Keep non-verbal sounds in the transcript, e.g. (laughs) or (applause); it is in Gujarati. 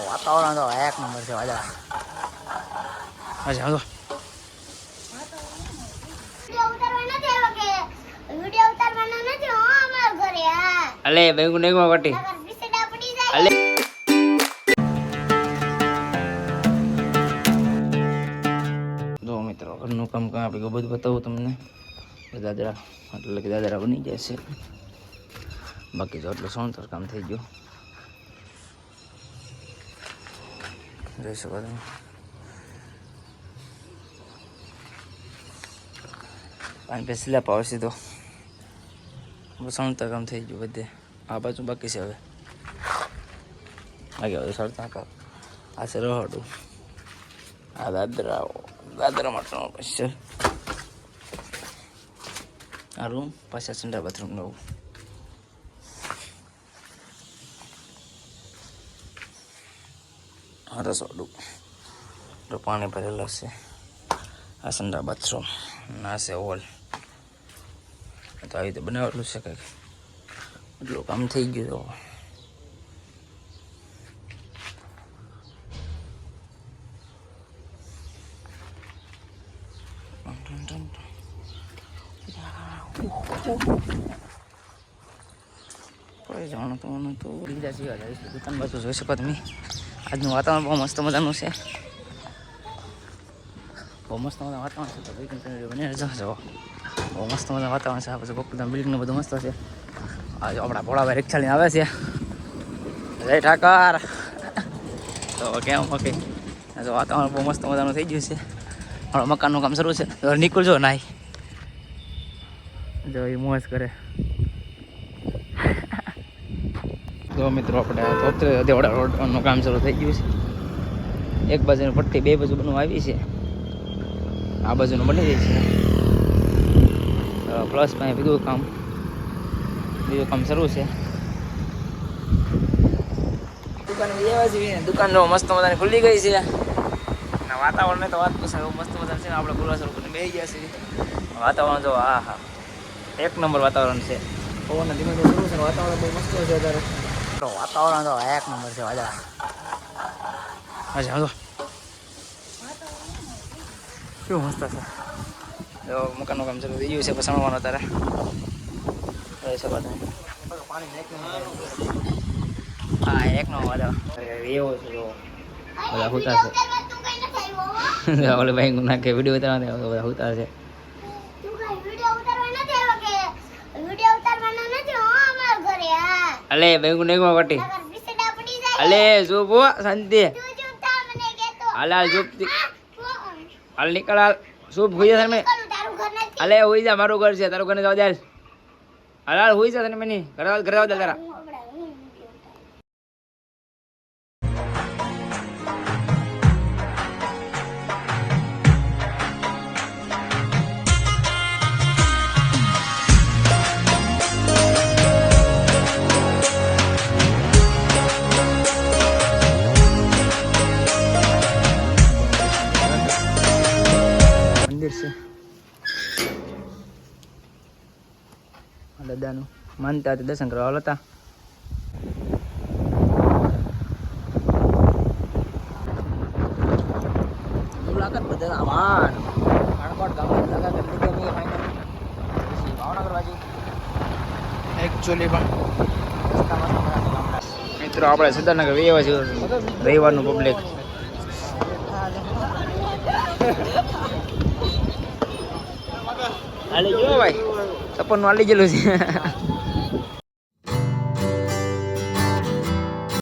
વાતાવરણ તો એક નંબર છે વાદળા અચ્છા જો વિડિયો ઉતારવા નથી આવ્યો કે વિડિયો ઉતારવાનો નથી હો અમારા ઘરે હા અલે બેંગુ નેગમાં જાય અલે જો મિત્રો ઘરનું કામ કામ આપણે બધું બતાવું તમને દાદરા એટલે કે દાદરા બની જાય છે બાકી જો એટલું સૌંદર કામ થઈ ગયું જોઈ શકો તમે પાણી પછી સ્લેપ આવશે તો સૌંદર કામ થઈ ગયું બધે. આ બાજુ બાકી છે હવે. આગે બધું સરતા કામ. આ છે રહોડું. આ દાદરા દાદરા માટેનો પછી આ રૂમ પાછા સંડા બાથરૂમ નવું. રસોડું તો પાણી ભરેલું છે આ સંડા બાથરૂમ. ના છે હોલ તો આવી રીતે બનાવેલું છે કંઈક. એટલું કામ થઈ ગયું તો. કોઈ જાણો તો બીજા સિવાય દુકાન બાજુ જોઈ શકો તમે. આજનું વાતાવરણ બહુ મસ્ત મજાનું છે બહુ મસ્ત મજા વાતાવરણ છે તો ભાઈ બની રહેજો બહુ મસ્ત મજા વાતાવરણ છે આ પછી ગોકુલધામ બિલ્ડિંગનું બધું મસ્ત છે આજે આપણા ભોળાભાઈ રિક્ષા આવે છે જય ઠાકર તો કેમ ઓકે જો વાતાવરણ બહુ મસ્ત મજાનું થઈ ગયું છે મારા મકાનનું કામ શરૂ છે નીકળજો નાઈ જો એ મોજ કરે તો મિત્રો આપણે દેવડા રોડનું કામ શરૂ થઈ ગયું છે. એક બાજુની પટ્ટી બે બાજુ બનવા આવી છે. આ બાજુનું બની રહી છે. પ્લસ પાસે બીજું કામ બીજું કામ શરૂ છે. દુકાન એવા છે દુકાન મસ્ત મજાની ખુલ્લી ગઈ છે. અને વાતાવરણ તો વાત પૂછાય એવું મસ્ત મજા છે ને આપણે ખુલ્લા સ્વરૂપને બેસી ગયા છીએ. વાતાવરણ જો હા હા એક નંબર વાતાવરણ છે. પવન ધીમે ધીમે શરૂ છે વાતાવરણ બહુ મસ્ત છે અત્યારે. તો વાતાવરણ તો એક નંબર છે વાદળા અચ્છા જો કેવું મસ્ત છે? તો મકાનનું કામ શરૂ થઈ ગયું છે પસાણવાનું અત્યારે. હા એક નો વાદળ એવો છે જો. બધા હુતા છે. તું (laughs) ઓલે ભાઈ નાખે વીડિયો ઉતારવા બધા હુતા છે તું કઈ વિડિયો ઉતારવા નથી આવ્યો કે વિડિયો ઉતારવાનો નથી હો અમારા ઘરે હા અલે બેંગુ નેગમાં વટી નકર બિસડા અલે જો બો શાંતિ. મને હાલ હાલ ફોન. હાલ નીકળ હાલ શું ભૂઈ જા તમે? કરું તારું ઘર નથી. અલે હોઈ જા મારું ઘર છે તારું ઘરે જવા દે હાલ. હાલ હોય હોઈ જા તને મને. ઘરે ઘરે જવા દે તારા. મંદિર છે. દાદાનું. માનતા હતા દર્શન કરવા. હતા મુલાકાત બધા આવાન કાણકોટ ગામની મુલાકાત લીધી અમે ફાઇનલ ભાવનગર બાજુ. એકચ્યુઅલી પણ મિત્રો આપણે સિદ્ધાર્થનગર વેવા છે રવિવારનું પબ્લિક હાલી જો ભાઈ. સપનનું હાલી ગયેલું છે.